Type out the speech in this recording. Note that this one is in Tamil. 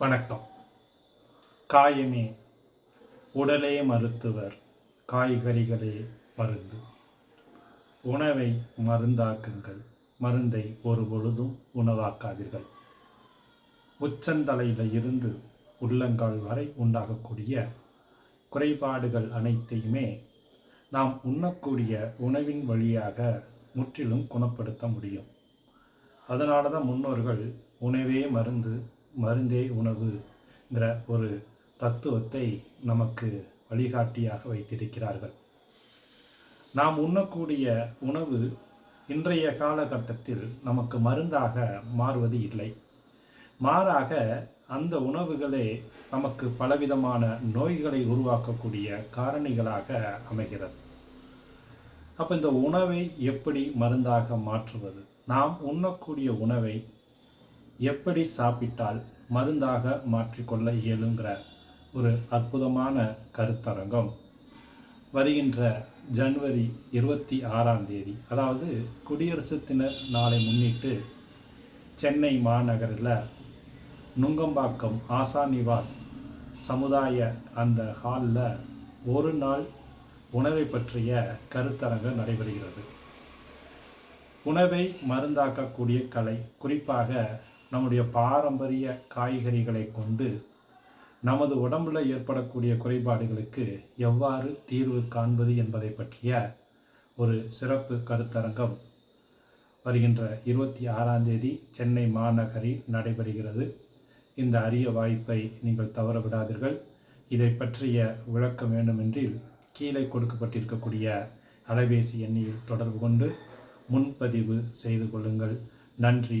வணக்கம். காயமே உடலே மருத்துவர் காய்கறிகளே மருந்து. உணவை மருந்தாக்குங்கள் மருந்தை ஒரு பொழுதும் உணவாக்காதீர்கள். உச்சந்தலையில் இருந்து உள்ளங்கால் வரை உண்டாகக்கூடிய குறைபாடுகள் அனைத்தையுமே நாம் உண்ணக்கூடிய உணவின் வழியாக முற்றிலும் குணப்படுத்த முடியும். அதனால தான் முன்னோர்கள் உணவே மருந்து மருந்தே உணவுங்கிற ஒரு தத்துவத்தை நமக்கு வழிகாட்டியாக வைத்திருக்கிறார்கள். நாம் உண்ணக்கூடிய உணவு இன்றைய காலகட்டத்தில் நமக்கு மருந்தாக மாறுவது இல்லை. மாறாக அந்த உணவுகளே நமக்கு பலவிதமான நோய்களை உருவாக்கக்கூடிய காரணிகளாக அமைகிறது. அப்போ இந்த உணவை எப்படி மருந்தாக மாற்றுவது? நாம் உண்ணக்கூடிய உணவை எப்படி சாப்பிட்டால் மருந்தாக மாற்றிக்கொள்ள இயலுங்கிற ஒரு அற்புதமான கருத்தரங்கம். வருகின்ற ஜனவரி இருபத்தி ஆறாம் தேதி அதாவது குடியரசு தின நாளை முன்னிட்டு சென்னை மாநகரில் நுங்கம்பாக்கம் ஆசா நிவாஸ் சமுதாய அந்த ஹாலில் ஒரு நாள் உணவை பற்றிய கருத்தரங்கம் நடைபெறுகிறது. உணவை மருந்தாக்கக்கூடிய கலை குறிப்பாக நம்முடைய பாரம்பரிய காய்கறிகளை கொண்டு நமது உடம்புல ஏற்படக்கூடிய குறைபாடுகளுக்கு எவ்வாறு தீர்வு காண்பது என்பதை பற்றிய ஒரு சிறப்பு கருத்தரங்கம் வருகின்ற இருபத்தி ஆறாம் தேதி சென்னை மாநகரில் நடைபெறுகிறது. இந்த அரிய வாய்ப்பை நீங்கள் தவற விடாதீர்கள் இதை பற்றிய விளக்கம் வேண்டுமென்றில் கீழே கொடுக்கப்பட்டிருக்கக்கூடிய அலைபேசி எண்ணில் தொடர்பு கொண்டு முன்பதிவு செய்து கொள்ளுங்கள். நன்றி.